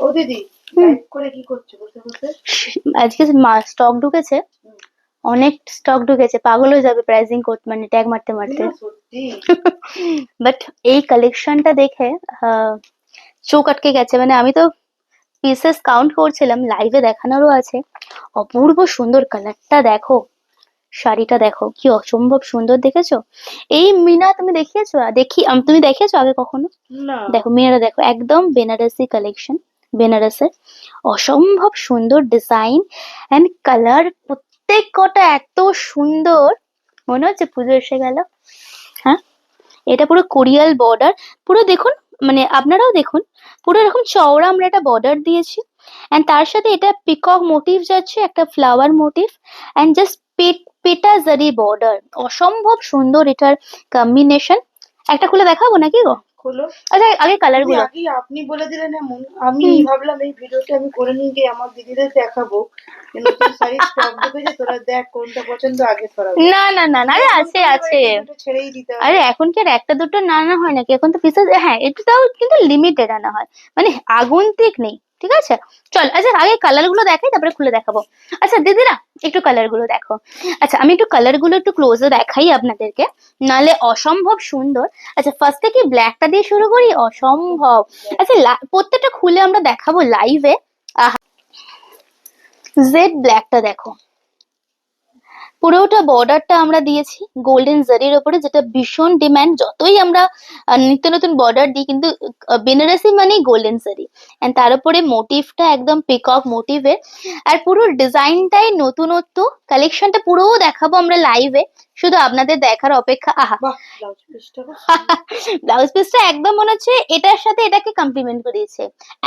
ও দিদি করে কি করছ আজকে স্টক ঢুকেছে। অনেক স্টক ঢুকেছে পাগল হয়ে যাবে প্রাইসিং করতে মানে ট্যাগ মারতে মারতে। বাট এই কালেকশনটা দেখে চোখ আটকে গেছে। মানে আমি তো পিসেস কাউন্ট করছিলাম লাইভে দেখানোরও আছে। অপূর্ব সুন্দর কালারটা দেখো। শাড়িটা দেখো কি অসম্ভব সুন্দর দেখেছ? এই মিনা তুমি দেখিয়েছো? দেখি তুমি দেখিয়েছো আগে কখনো? দেখো মিনারা দেখো একদম বেনারসি কালেকশন বেনারসের অসম্ভব সুন্দর ডিজাইন অ্যান্ড কালার প্রত্যেক কটা এত সুন্দর। মনে হচ্ছে পুজো এসে গেল। হ্যাঁ? এটা পুরো কোরিয়াল বর্ডার পুরো দেখুন মানে আপনারাও দেখুন, পুরো এরকম চওড়া আমরা একটা বর্ডার দিয়েছি। অ্যান্ড তার সাথে এটা পিকক মোটিভ যাচ্ছে, একটা ফ্লাওয়ার মোটিভ অ্যান্ড জাস্ট পেটা জারি বর্ডার অসম্ভব সুন্দর এটার কম্বিনেশন একটা খুলে দেখাবো নাকি গো? খোলো। আচ্ছা আগে কালারগুলো। আগে আপনি বলে দিলেন এমন। আমি ভাবলাম এই ভিডিওটা আমি করে নিই যে আমার দিদিদের দেখাবো। যে নতুন শাড়ি স্টক ঢুকেছে তোরা দেখ কোনটা পছন্দ আগে না না না আছে আছে। ছেড়েই দিতে আরে এখন কি আর একটা দুটো না হয় নাকি? এখন তো পিসেস হ্যাঁ একটু তাও কিন্তু লিমিটেড আনা হয়। মানে আগন্তিক নেই। ঠিক আছে? চল আচ্ছা আগে কালারগুলো দেখাই, তারপরে খুলে দেখাবো। আচ্ছা দিদিরা, একটু কালারগুলো দেখো। আচ্ছা আমি একটু কালারগুলো একটু ক্লোজে দেখাই আপনাদেরকে। নালে অসম্ভব সুন্দর। আচ্ছা ফার্স্টে কি ব্ল্যাকটা দিয়ে শুরু করি? অসম্ভব। আচ্ছা প্রত্যেকটা খুলে আমরা দেখাবো লাইভে জেড ব্ল্যাকটা দেখো। পুরোটা বর্ডারটা আমরা দিয়েছি গোল্ডেন জারির ওপরে যেটা ভীষণ ডিমান্ড যতই আমরা নিত্য নতুন বর্ডার দিই কিন্তু বেনারসি মানেই গোল্ডেন জারি এন্ড তার উপরে মোটিভটা একদম পিকক মোটিভের আর পুরো ডিজাইনটাই নতুনত্ব। কালেকশনটা পুরো দেখাবো আমরা লাইভে শুধু আপনাদের দেখার অপেক্ষা আহা। ব্লাউজ পিসটা একদম মনে হচ্ছে এটার সাথে এটাকে কমপ্লিমেন্ট করিয়েছে।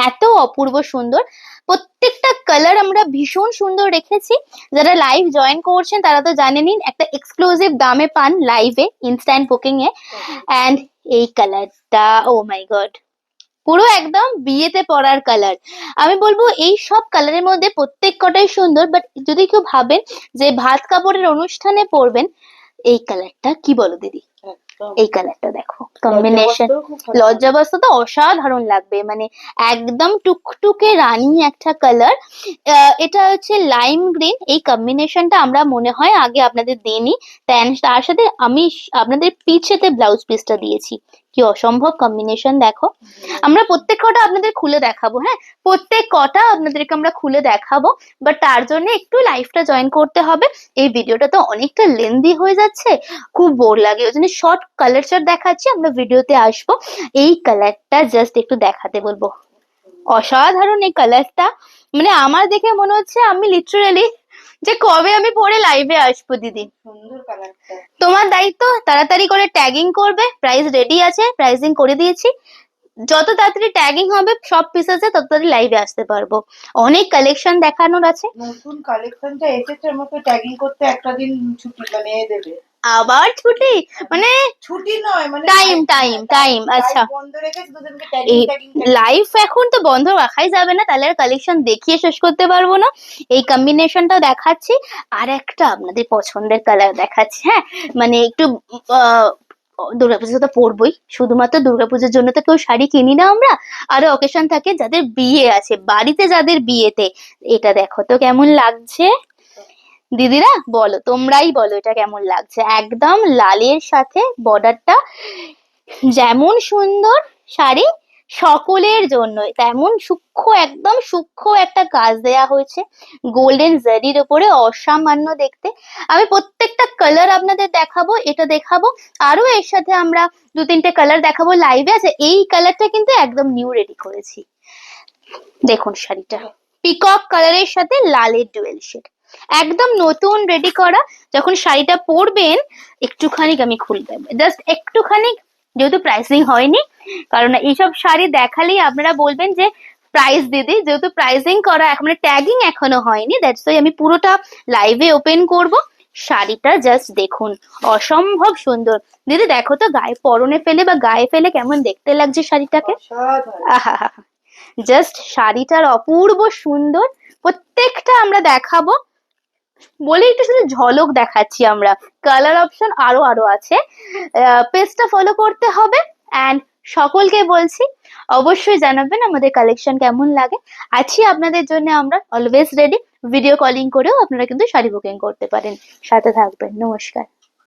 এত অপূর্ব সুন্দর। প্রত্যেকটা কালার আমরা ভীষণ সুন্দর রেখেছি। যারা লাইভ জয়েন করছেন, তারা তো জানেনই, একটা এক্সক্লুসিভ দামে পান লাইভে ইনস্ট্যান্ট বুকিং এ। অ্যান্ড এই কালারটা ও মাই গড পুরো একদম বিয়েতে পরার কালার আমি বলব, এই সব কালারের মধ্যে প্রত্যেক কটাই সুন্দর বাট যদি কেউ ভাবেন যে ভাত কাপড়ের অনুষ্ঠানে পরবেন, এই কালারটা কি বলো দিদি? এই কালারটা দেখো। কম্বিনেশন লজ্জাবস্ত তো অসাধারণ লাগবে। মানে একদম টুকটুকে রানি একটা কালার এটা হচ্ছে লাইম গ্রিন এই কম্বিনেশনটা আমরা মনে হয় আগে আপনাদের দিইনি। তার- তার সাথে আমি আপনাদের পিছেতে ব্লাউজ পিসটা দিয়েছি। কি অসম্ভব কম্বিনেশন দেখো। আমরা প্রত্যেক কটা আপনাদের খুলে দেখাবো হ্যাঁ? প্রত্যেক কটা আপনাদেরকে আমরা খুলে দেখাবো বাট তার জন্য একটু লাইফটা জয়েন করতে হবে। এই ভিডিওটা তো অনেকটা লেন্দি হয়ে যাচ্ছে, খুব বোর লাগে। ওই জন্য শর্ট কালার চার্ট দেখাচ্ছি, আমরা ভিডিওতে আসব। এই কালারটা জাস্ট একটু দেখাতে বলব। অসাধারণ এই কালারটা মানে আমার দেখে মনে হচ্ছে আমি লিটারালি যে কবে আমি পরে লাইভে আসব দিদি? তোমার দায়িত্ব তাড়াতাড়ি করে ট্যাগিং করবে প্রাইস রেডি আছে প্রাইসিং করে দিয়েছি। যত তাড়াতাড়ি ট্যাগিং হবে সব পিসেসে তত তাড়াতাড়ি লাইভে আসতে পারব। অনেক কালেকশন দেখানোর আছে। নতুন কালেকশনটা এসেছে আমাকে ট্যাগিং করতে একটা দিন ছুটি মানে দেবে। আবার ছুটি? মানে ছুটি নয় মানে live- time, live আচ্ছা। বন্ধ রেখে লাইভ এখন তো বন্ধ রাখাই যাবে না তাহলে আর কালেকশন দেখিয়ে শেষ করতে পারব না। এই কম্বিনেশনটা দেখাচ্ছি। আর একটা আপনাদের পছন্দের কালার দেখাচ্ছি হ্যাঁ? মানে একটু দুর্গাপুজো তো পরবই শুধুমাত্র দুর্গাপুজোর জন্য তো কেউ শাড়ি কিনি না আমরা। আরও অকেশন থাকে যাদের বিয়ে আছে বাড়িতে যাদের বিয়েতে এটা দেখো তো কেমন লাগছে। দিদিরা, বলো, তোমরাই বলো এটা কেমন লাগছে। একদম লালের সাথে বর্ডারটা যেমন সুন্দর শাড়ি, সকলের জন্য। তেমন সূক্ষ্ম, একদম সূক্ষ্ম একটা কাজ দেয়া হয়েছে গোল্ডেন জারির ওপরে, অসামান্য দেখতে। আমি প্রত্যেকটা কালার আপনাদের দেখাবো, এটা দেখাবো। আরও এর সাথে আমরা দু তিনটে কালার দেখাবো লাইভে আছে এই কালারটা কিন্তু একদম নিউ রেডি করেছি। দেখুন শাড়িটা। পিকক কালারের সাথে লালের ডুয়েল শেড একদম নতুন রেডি করা। যখন শাড়িটা পরবেন একটুখানি আমি খুলে দেবো। জাস্ট একটুখানি যেহেতু প্রাইসিং হয়নি কারণ এইসব শাড়ি দেখালেই আপনারা বলবেন যে প্রাইস দিদি যেহেতু প্রাইসিং করা এখন মানে ট্যাগিং এখনও হয়নি দ্যাটস ওই আমি পুরোটা লাইভে ওপেন করব। শাড়িটা জাস্ট দেখুন অসম্ভব সুন্দর। দিদি দেখো তো গায়ে পরনে ফেলে বা গায়ে ফেলে কেমন দেখতে লাগছে শাড়িটাকে? জাস্ট শাড়িটার অপূর্ব সুন্দর প্রত্যেকটা আমরা দেখাবো। বলে একটু শুধু ঝলক দেখাচ্ছি আমরা। কালার অপশন আরও আরও আছে। পেজটা ফলো করতে হবে। অ্যান্ড সকলকে বলছি, অবশ্যই জানাবেন আমাদের কালেকশন কেমন লাগে। আছি আপনাদের জন্য আমরা অলওয়েজ রেডি ভিডিও কলিং করেও আপনারা কিন্তু শাড়ি বুকিং করতে পারেন। সাথে থাকবেন। নমস্কার।